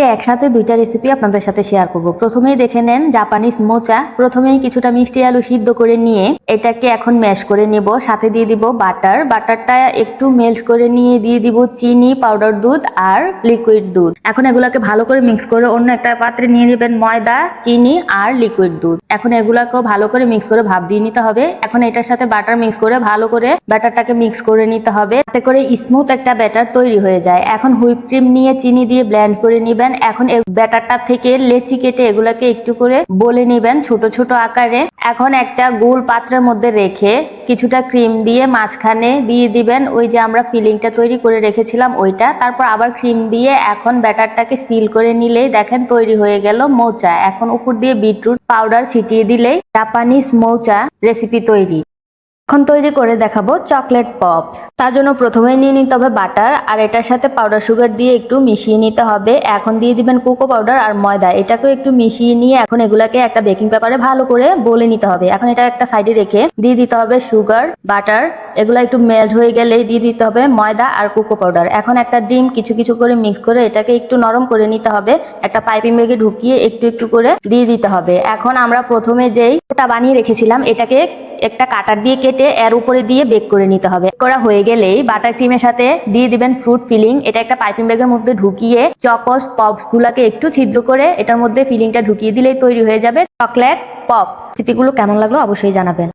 আজকে একসাথে দুইটা রেসিপি আপনাদের সাথে শেয়ার করব। প্রথমেই দেখে নেন জাপানিজ মোচা। প্রথমেই কিছুটা মিষ্টি আলু সিদ্ধ করে নিয়ে এটাকে এখন ম্যাশ করে নেব। সাথে দিয়ে দিব বাটার বাটারটা একটু মেল্ট করে নিয়ে দিয়ে দিব চিনি পাউডার দুধ আর লিকুইড দুধ। এখন এগুলাকে ভালো করে মিক্স করে অন্য একটা পাত্রে নিয়ে নেবেন ময়দা, চিনি আর লিকুইড দুধ। এখন এগুলাকেও ভালো করে মিক্স করে ভাপ দিয়ে নিতে হবে। এখন এটার সাথে বাটার মিক্স করে ভালো করে ব্যাটারটাকে মিক্স করে নিতে হবে। যাতে করে স্মুথ একটা ব্যাটার তৈরি হয়ে যায়। এখন হুইপ ক্রিম নিয়ে চিনি দিয়ে ব্লেন্ড করে নিবেন। এখন এই ব্যাটারটা থেকে লেচি কেটে এগুলাকে একটু করে বলে নিবেন ছোট ছোট আকারে। এখন একটা গোল পাত্রের মধ্যে রেখে কিছুটা ক্রিম দিয়ে মাঝখানে দিয়ে দিবেন। ওই যে আমরা ফিলিংটা তৈরি করে রেখেছিলাম ওইটা। তারপর আবার ক্রিম দিয়ে এখন ব্যাটারটাকে সিল করে নিলেই দেখেন তৈরি হয়ে গেল মৌচা। এখন উপর দিয়ে বিটরুট পাউডার ছিটিয়ে দিলেই জাপানিজ মৌচা রেসিপি তৈরি। এখন তৈরি করে দেখাবো চকলেট পপস তার জন্য প্রথমে নিয়ে নিতে হবে বাটার আর এটার সাথে পাউডার সুগার দিয়ে একটু মিশিয়ে নিতে হবে। এখন দিয়ে দিবেন কোকো পাউডার আর ময়দা। এটাকেও একটু মিশিয়ে নিয়ে এখন এগুলাকে একটা বেকিং পেপারে ভালো করে বলে নিতে হবে। এখন এটা একটা সাইডে রেখে দিয়ে দিতে হবে সুগার বাটার এগুলো একটু মেল্ট হয়ে গেলে দিয়ে দিতে হবে ময়দা আর কোকো পাউডার এখন একটা ডিম কিছু কিছু করে মিক্স করে এটাকে একটু নরম করে নিতে হবে। একটা পাইপিং ব্যাগে ঢুকিয়ে একটু একটু করে দিয়ে দিতে হবে। এখন আমরা প্রথমে যেই ওটা বানিয়ে রেখেছিলাম, এটাকে একটা কাটার দিয়ে কেটে এর উপরে দিয়ে বেক করে নিতে হবে। করা হয়ে গেলেই বাটার ক্রিমের সাথে দিয়ে দিবেন ফ্রুট ফিলিং এটা একটা পাইপিং ব্যাগের মধ্যে ঢুকিয়ে চকস পপস গুলাকে একটু ছিদ্র করে এটার মধ্যে ফিলিংটা ঢুকিয়ে দিলেই তৈরি হয়ে যাবে। চকলেট পপস রেসিপিগুলো কেমন লাগল অবশ্যই জানাবেন।